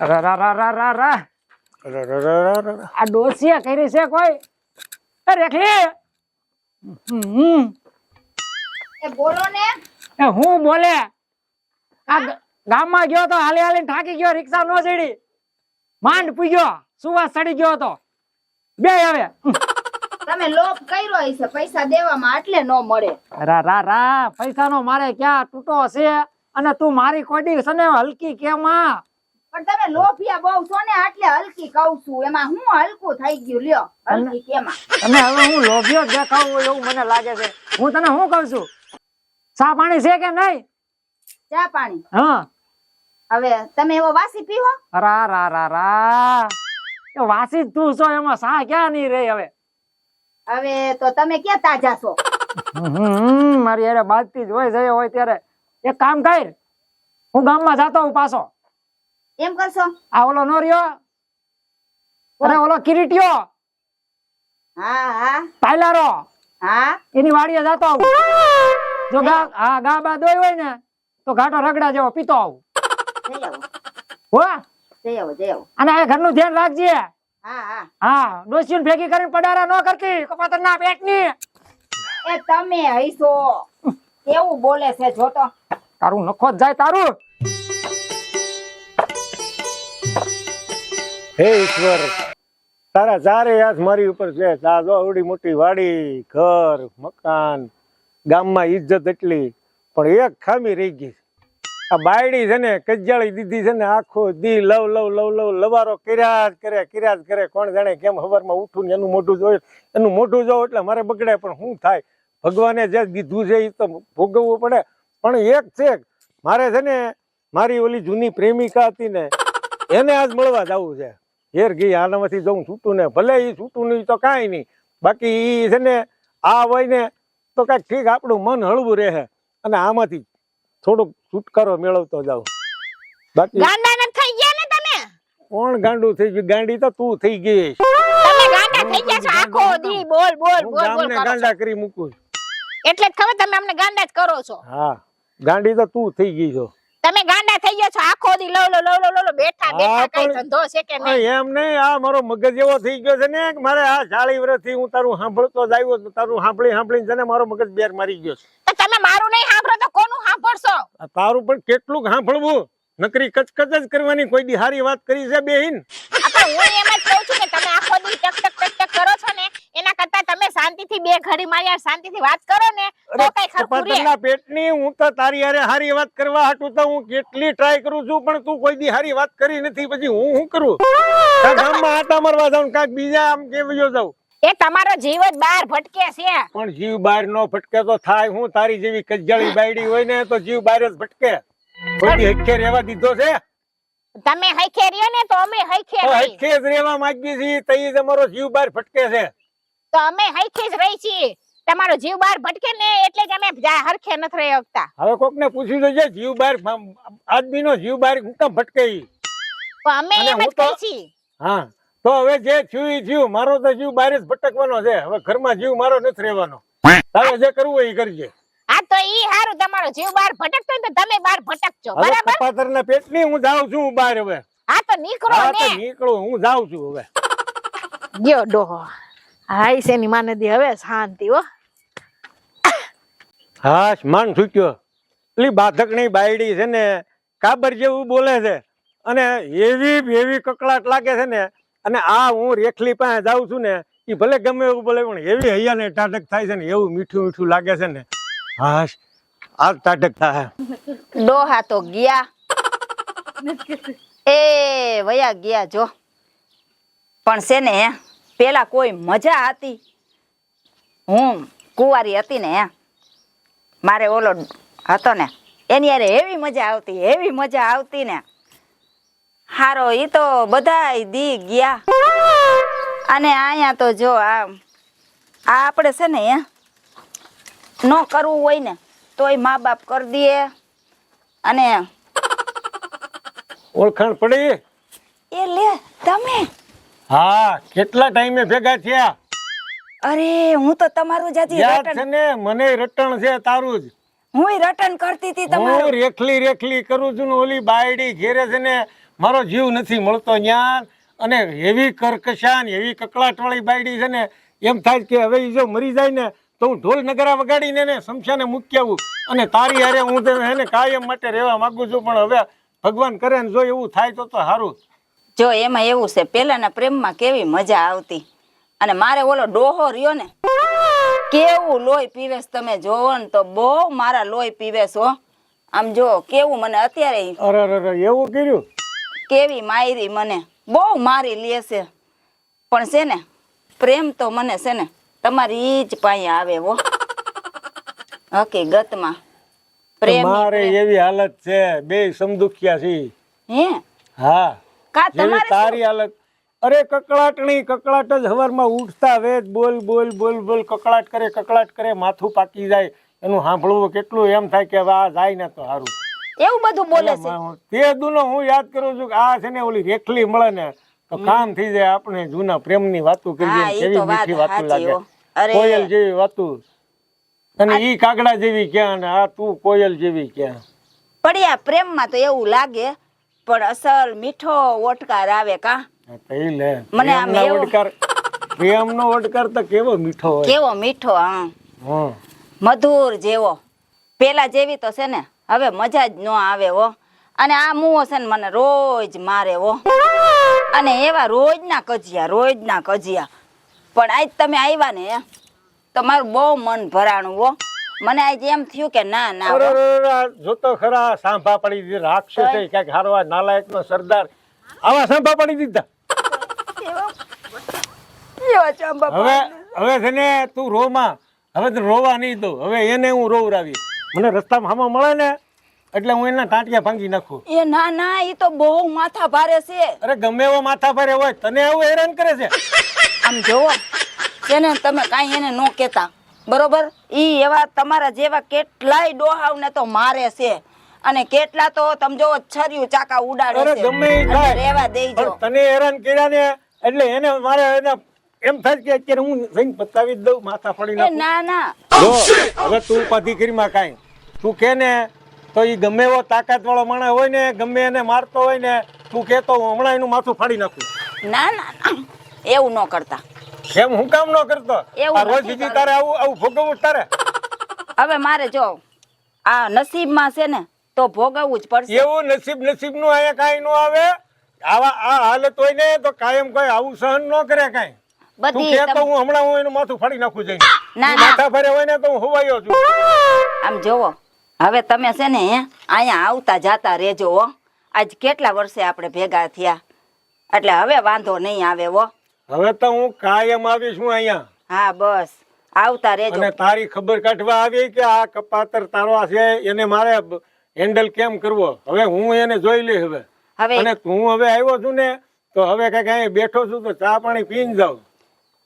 રા રા રા રા રા રા આ ડોસીએ કરી છે કોઈ રેખલી હમ એ બોલો ને એ હું બોલે આ ગામમાં ગયો તો હાલી હાલી થાકી ગયો રિક્ષા નો ચડી માંડ પૂગ્યો સુવાસ ચડી ગયો હતો બે હવે તમે લોપ કર્યો હશે પૈસા દેવામાં આટલે ન મળે રા રા રા પૈસાનો મારે ક્યાં તૂટો છે અને તું મારી કોડી છે ને હલકી કેમાં પણ તમે લોભિયા બહુ છો ને આટલે હલકી કહું છું. એમાં હું હલકું થઈ ગયું લ્યો. હલકી કેમાં. તમે હવે હું લોભિયો જ દેખાવું એવું મને લાગે છે. હું તને શું કહું છું? ચા પાણી છે કે નહીં? ચા પાણી. હા. હવે તમે એવો વાસી પીવો? રા રા રા રા તો વાસી તું છો એમાં સા ક્યાં નહીં રહી હવે? હવે તો તમે ક્યાં તાજા છો? હમ, મારી યારે બાજતી જ હોય જઈ હોય ત્યારે. એક કામ કર. હું ગામમાં જાતો હું પાછો. એમ કરશો? આ ઓલો નો રહ્યો? અરે ઓલો કિરીટિયો હા હા. પાયલારો? હા. એની વાડીએ જાતો આવું. જો ગા હા ગા બા દોય હોય ને તો ઘાટો રગડા જેવો પીતો આવું. હો? જઈ આવો જઈ આવો. અને આ ઘરનું ધ્યાન રાખજે. હા હા. હા ડોસીને ભેગી કરીને પડારા ન કરતી. કપાતર ના પેટની એ તમે હૈસો કેવું બોલે છે જોતો. તારું નખો જાય તારું. હે ઈશ્વર, તારા ચારે હાથ મારી ઉપર છે. તા જો આવડી મોટી વાડી, ઘર, મકાન, ગામમાં ઇજ્જત એટલી, પણ એક ખામી રહી ગઈ આ બાયડી છે ને, કજ્જાળી દીધી છે ને, આખો દી લવ લવ લવ લવ, લવારો કર્યા કરે કર્યા કરે કોણ જાણે કેમ ખબરમાં ઉઠું ને એનું મોઢું જોયું. એનું મોઢું જોવું એટલે મારે બગડે, પણ શું થાય? ભગવાને જે દીધું છે એ તો ભોગવવું પડે. પણ એક છે મારે છે ને, મારી ઓલી જૂની પ્રેમિકા હતી ને, એને આજ મળવા જવું છે. હેર ઘી આનામાંથી જવું છૂટું ને ભલે એ છૂટું નહીં તો કાંઈ નહીં. બાકી એ છે ને આ હોય ને તો કાંઈક ઠીક આપણું મન હળવું રહે અને આમાંથી થોડુંક છુટકારો મેળવતો જાવ બાકી કોણ ગાંડું થઈ ગયું? ગાંડી તો તું થઈ ગઈ. ગાંડા કરો છો. ગાંડા કરી મૂકું. એટલે ખબર તમે અમને ગાંડા જ કરો છો. હા ગાંડી તો તું થઈ ગઈ છો. તમે ગાંડા થઈ ગયા છો આખો દી લવ લવ લવ લવ બેઠા બેઠા કઈ ધંધો છે કે નહીં? એમ નહીં આ મારો મગજ એવો થઈ ગયો છે ને કે મારે આ ચાળી વર્ષથી હું તારું સાંભળતો જ આવ્યો. તારું સાંભળી સાંભળીને છે ને મારો મગજ બેર મારી ગયો છે. તમે મારું નહીં સાંભળો તો કોનું સાંભળશો? તારું પણ કેટલું સાંભળવું. નકરી કચકચ જ કરવાની કોઈ દી હારી વાત કરી છે બેહીન. હું એમ જ કહું છું કે તમે આખો દી ટક ટક ટક ટક કરો છો ને તમે શાંતિથી બે ઘડી મારી શાંતિથી વાત કરો ને તો કઈ ખરખું રે. પેટની હું તો તારી હારે હારી વાત કરવા હાટું તો હું કેટલી ટ્રાય કરું છું પણ તું કોઈ દી હારી વાત કરી નથી પછી હું શું કરું? ગામમાં આટા મારવા જાઉં કાક બીજા આમ કેવયો જાઉં? એ તમારો જીવ જ બહાર ભટકે છે. પણ જીવ બહાર નો ભટકે તો થાય હું તારી જેવી કજ્જાળી બાયડી હોય ને તો જીવ બહાર જ ભટકે. કોઈ હૈખે રહેવા દીધો છે? તમે હૈખે રહ્યો ને તો અમે હૈખે હૈખે જ રહેવા માંગીએ છીએ તઈ જ અમારો જીવ બહાર ભટકે છે. તો અમે હૈખે જ રહી છીએ. તમારો જીવ બહાર ભટકે ને એટલે જ અમે હરખે નથી રહી શકતા. હવે કોક ને પૂછી જોજે જીવ બહાર આદમી નો જીવ બહાર હું કેમ ભટકે અમે એમ જ કહી છીએ. હા તો હવે જે થયું એ થયું. મારો તો જીવ બહાર જ ભટકવાનો છે. હવે ઘરમાં જીવ મારો નથી રહેવાનો. તારે જે કરવું હોય એ કરજે. હા તો ઈ હારું. તમારો જીવ બહાર ભટકતો તો તમે બહાર ભટકજો. બરાબર? કપાતર ના પેટની હું જાઉં છું બહાર હવે. હા તો નીકળો હા તો નીકળો. હું જાઉં છું હવે. ગયો ડોહો. હાઈ સેની માને દી હવે? શાંતિ હો. હા માન એટલી પેલી બાધકની બાયડી છે ને કાબર જેવું બોલે છે. અને એવી એવી કકળાટ લાગે છે ને અને આ હું રેખલી પાસે જાઉં છું ને એ ભલે ગમે એવું બોલે પણ એવી હૈયાને ટાટક થાય છે ને એવું મીઠું મીઠું લાગે છે ને. હાશ આ ટાટક થાય. ડોહા તો ગયા. એ વયા ગયા જો. પણ છે ને પેલા કોઈ મજા હતી? હું કુંવારી હતી ને મારે ઓલો હતો ને એની અરે એવી મજા આવતી એવી મજા આવતી ને. હારો એ તો બધાય દી ગયા. અને અહીંયા તો જો આ આ આપણે છે ને ન કરવું હોય ને તોય મા બાપ કરી દઈએ. અને ઓળખાણ પડી? એ લે તમે. હા કેટલા ટાઈમે ભેગા થયા? અરે હું તો તમારું જાતી યાદ રટણ છે ને મને રટણ છે તારું જ. હું રટણ કરતી હતી તમારું. હું રેખલી રેખલી કરું છું ને ઓલી બાયડી ઘેરે છે ને મારો જીવ નથી મળતો જ્ઞાન અને એવી કરકશાન એવી કકળાટ વાળી બાયડી છે ને એમ થાય કે હવે જો મરી જાય ને તો હું ઢોલ નગરા વગાડીને ને શમશાને મૂકી આવું. અને તારી હારે હું તો એને કાયમ માટે રહેવા માંગુ છું પણ હવે ભગવાન કરે ને જો એવું થાય તો તો સારું. જો એમાં એવું છે પેલાના પ્રેમમાં કેવી મજા આવતી? અને મારે ઓલો ડોહો રહ્યો ને કેવું લોહી પીવેશ તમે જોવો ને તો બહુ મારા લોહી પીવેશ હો. આમ જો કેવું મને અત્યારે અરે અરે અરે એવું કર્યું? કેવી માયરી મને. બહુ મારી લે છે. પણ છે ને પ્રેમ તો મને છે ને તમારી જ પાસે આવે હો. હકીકતમાં પ્રેમ મારે એવી હાલત છે બે સમદુખિયા છે હે? હા. કા જેવી તમારે તારી હાલત. અરે કકળાટ જ હવારમાં ઉઠતા વેદ બોલ બોલ બોલ બોલ કકળાટ કરે કકળાટ કરે માથું પાકી જાય. એનું સાંભળવું કેટલું એમ થાય કે હવે આ જાય ને તો સારું. એવું બધું બોલે છે. તે દુનો હું યાદ કરું છું કે આ છે ને ઓલી રેખલી મળે ને તો કામ થઈ જાય આપણે જૂના પ્રેમની વાતો કરીએ હા, ને ઈ કેવી તો વાત મીઠી વાતો સાચી લાગે. હો. અરે. કોયલ જેવી વાતો. અને ઈ કાગડા જેવી ક્યાં ને આ તું કોયલ જેવી ક્યાં? પડ્યા પ્રેમમાં તો એવું લાગે પણ અસલ મીઠો ઓટકાર આવે કા? લે. મને આમ એવું- પ્રેમનો ઓટકાર તો કેવો મીઠો હોય? કેવો મીઠો હા. હં. મધુર જેવો. પેલા જેવી તો છે ને હવે મજા જ ન આવે હો. અને આ મુઓ છે ને મને રોજ મારે હો. અને એવા રોજના કજિયા રોજના કજિયા. પણ આજ તમે આવ્યા ને તો મારું બહુ મન ભરાણું હો. મને આજે એમ થયું કે ના ના જોતો ખરા સાંભા પડી દીધી રાક્ષસ છે ક્યાંક હારવા નાલાયક નો સરદાર. આવા સાંભા પડી દીધા. હવે હવે છે ને તું રોમાં. હવે તું રોવા નહીં દઉં. હવે એને હું રોવરાવી મને રસ્તામાં હામાં મળે ને એટલે હું એના ટાંટિયા ભાંગી નાખું. એ ના ના એ તો બહુ માથા ભારે છે. અરે ગમે એવો માથા ભારે હોય તને એવું હેરાન કરે છે? આમ જોવો એને તમે કાંઈ એને ન કહેતા. બરોબર? ઈ એવા તમારા જેવા કેટલાય ડોહાવને તો મારે છે. અને કેટલા તો તમે જો છર્યું ચાકા ઉડાડે છે. ગમે રહેવા દેજો. તને હેરાન કર્યા ને એટલે એને મારે એને એમ થાય કે અત્યારે હું જઈને બતાવી જ દઉં માથા પડી ના ના. હવે તું ઉપાધિ કરીમાં કાઈ. તું કે ને તો એ ગમે એવો તાકાત વાળો માણસ હોય ને ગમે એને મારતો હોય ને તું કહેતો હું હમણાં એનું માથું ફાડી નાખું. ના ના. એવું ન કરતા. કેમ હું કામ ન કરતો? આ રોજ બીજી તારે આવું આવું ભોગવવું તારે? હવે મારે જો આ નસીબમાં છે ને તો ભોગવવું જ પડશે. એવું નસીબ નસીબનું અહીંયા કાઈ નો આવે. આવા આ હાલત હોય ને તો કાયમ કોઈ આવું સહન ન કરે કાઈ. બધી કે તો હું હમણાં હું એનું માથું ફાડી નાખું જઈને. ના, માથા ફરે હોય ને તો હું હોવાયો છું. આમ જોવો હવે તમે છે ને અહીંયા આવતા જાતા રહેજો આજ કેટલા વર્ષે આપણે ભેગા થયા? એટલે હવે વાંધો નહીં આવે હો. હવે તો હું કાયમ આવીશ હું અહીંયા. હા બસ. આવતા રહેજો. અને તારી ખબર કાઢવા આવી કે આ કપાતર તારો આ છે એને મારે હેન્ડલ કેમ કરવો? હવે હું એને જોઈ લઈ હવે. હવે અને હું હવે આવ્યો છું ને તો હવે કંઈક અહીંયા બેઠો છું તો ચા પાણી પીને જાઉં.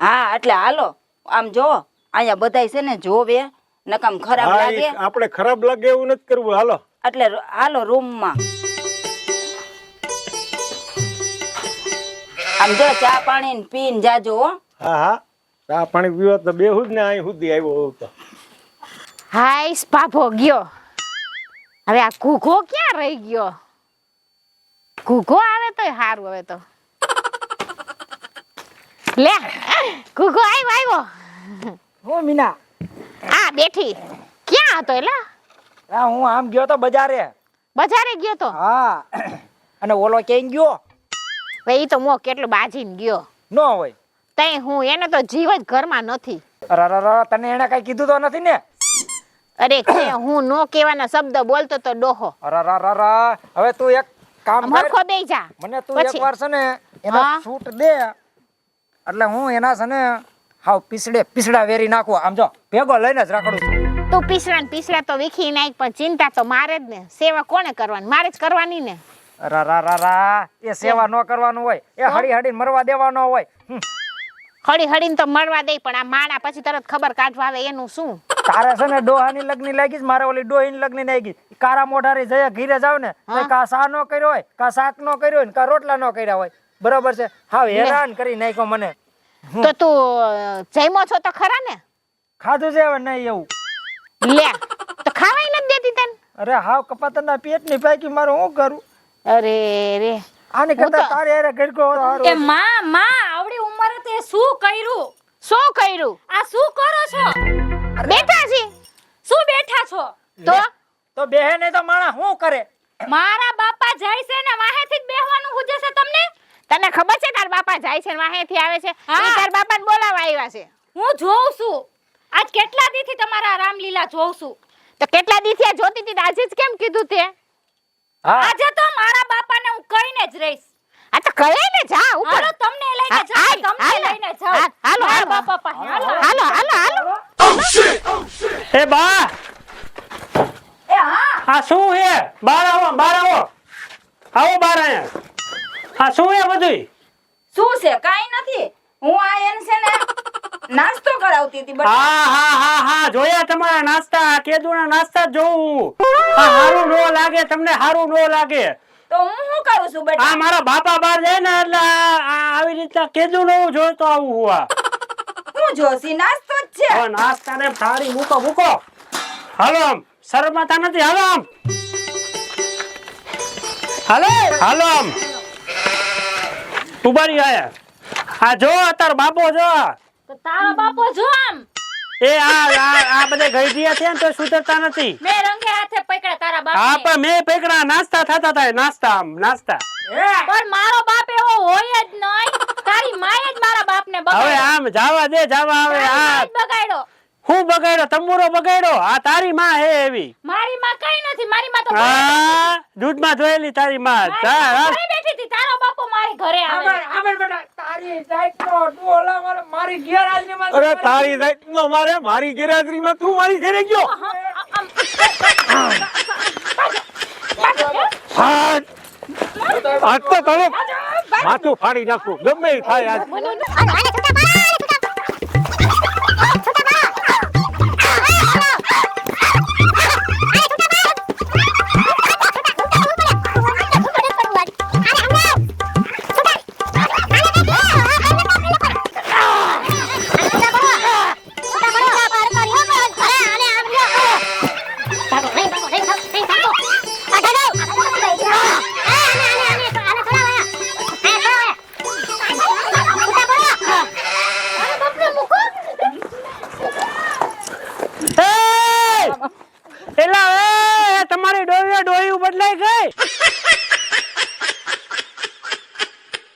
હા એટલે હાલો. આમ જો અહીંયા બધાય છે ને જોવે નકામ ખરાબ લાગે. આપણે ખરાબ લાગે એવું નથી કરવું. હાલો. એટલે હાલો રૂમમાં આમ જો ચા પાણી ને પીને જાજો હો. હા હા. ચા પાણી પીવો તો બેહું ને અહીં સુધી આવ્યો તો. હાય પાપો ગયો. હવે આ કુકો ક્યાં રહી ગયો? કુકો આવે તો સારું હવે તો. લે કુકો આવ્યો આવ્યો હું મીના. આ બેઠી. ક્યાં હતો એલા? આ હું આમ ગયો તો બજારે. બજારે ગયો તો? હા. અને ઓલો ક્યાંય ગયો? ભાઈ તો મો કેટલો બાજીને ગયો. ન હોય. તઈ હું એને તો જીવ જ ઘરમાં નથી. અરે અરે, તને એને કઈ કીધું તો નથી ને? અરે કે હું નો કહેવાના શબ્દ બોલતો તો ડોહો. અરે અરે, અરે, હવે તું એક કામ કર. મરખો બેઈ જા. મને તું પછી? એક વાર છે ને એના? સૂટ દે. એટલે હું એના છે ને હાવ પીસડે પીસડા વેરી નાખું. આમ જો ભેગો લઈને જ રાખડું. છું તું પીસડા ને પીસડા તો વીખી નાખ પણ ચિંતા તો મારે જ ને. સેવા કોને કરવાની? મારે જ કરવાની ને. રા રા રા એ સેવા ન કરવાનું હોય. એ હળી હળી મરવા દેવાનો હોય. હળી હળીને તો મળવા દે પણ આ માણા પછી તરત ખબર કાઢવા આવે એનું શું? તારે છે ને ડોહાની લગ્ન લાગી મારે ઓલી ડોહીની લગ્ન લાગી કારા મોઢારી જયા ઘીરે જાવ ને કા સા નો કર્યો હોય કા શાક નો કર્યો હોય ને કા રોટલા નો કર્યા હોય. બરોબર છે? હાવ હેરાન કરી નાખ્યો મને. તો તું જમ્યો છો તો ખરા ને? ખાધું છે હવે નહીં એવું. લે તો ખાવાય નથી દેતી તને? અરે હાવ કપાતરના પેટની પાકી મારું શું કરું? અરે રે. આને કરતા તારે અરે ઘરકો એ માં માં આવડી ઉંમરે તે શું કર્યું? શું કર્યું? આ શું કરો છો? બેઠા છે. શું બેઠા છો? તો? તો બેહે ને તો માણા શું કરે? મારા બાપા જાય છે ને વાહેથી જ બેહવાનું હુજે છે તમને? તને ખબર છે તાર બાપા જાય છે ને વાહેથી આવે છે? હા. ઈ તાર બાપાને બોલાવા આવ્યા છે. હું જોઉં છું. આજ કેટલા દીથી તમારા રામલીલા જોઉં છું? તો કેટલા દીથી આ જોતી હતી આજે જ કેમ કીધું તે? આજે તો મારા બાપાને હું કહીને જ રહીશ. આ તો કહીને જા ઉપર. તમને લઈને હા, જાઉં તમને લઈને જાઉં. હા, હાલો, હાલો. બાપા પાસે. હાલો હાલો હાલો હાલો. એ બા. એ હા. આ શું હે? બાર આવો બાર આવો. આવો બાર આયા આ શું હે બધું શું છે? કાઈ નથી. હું આ એને છે ને નાસ્તો કરાવતી હતી હા હા હા હા જોયા તમારા નાસ્તા કેદુના નાસ્તા જોઉં. હારું નો લાગે તમને હારું નો લાગે. તો હું શું કરું છું આ મારા બાપા બહાર જાય ને એટલે આવી રીતના કેદુ નો જોતો આવું હું આ. હું જોસી નાસ્તો જ છે. નાસ્તા ને થાળી મૂકો મૂકો. હાલો આમ શરમાતા નથી. હાલો આમ. હાલો હાલો આમ. ઉભારી આયા. આ જો તાર બાપો જો. તો તારો બાપો જો આમ. એ આ આ આ બધે ગઈઢિયા છે ને તો સુધરતા નથી. મે રંગે હાથે પકડ્યા તારા હા પણ મે પકડા નાસ્તા થતા થાય નાસ્તા આમ નાસ્તા. પણ મારો બાપ એવો હોય જ નહીં. તારી માએ જ મારા બાપને હવે બગાડ્યો આમ જાવા દે જાવા હવે આ બગાડ્યો. હું બગાડ્યો? તંબુરો બગાડ્યો? આ તારી માં હે એવી. મારી માં કઈ નથી મારી માં તો હા દૂધમાં જોયેલી તારી માં. માં. ઘરે બેઠી હતી તારો બાપો મારી ઘરે આવે. આબર બેટા. તારી જાતનો ડોલા મારે મારી ગેરહાજરીમાં અરે તારી જાતનો મારે મારી ગેરહાજરીમાં તું મારી ઘરે ગયો. હા. તો તને માથું ફાડી નાખું. ગમે થાય આજ.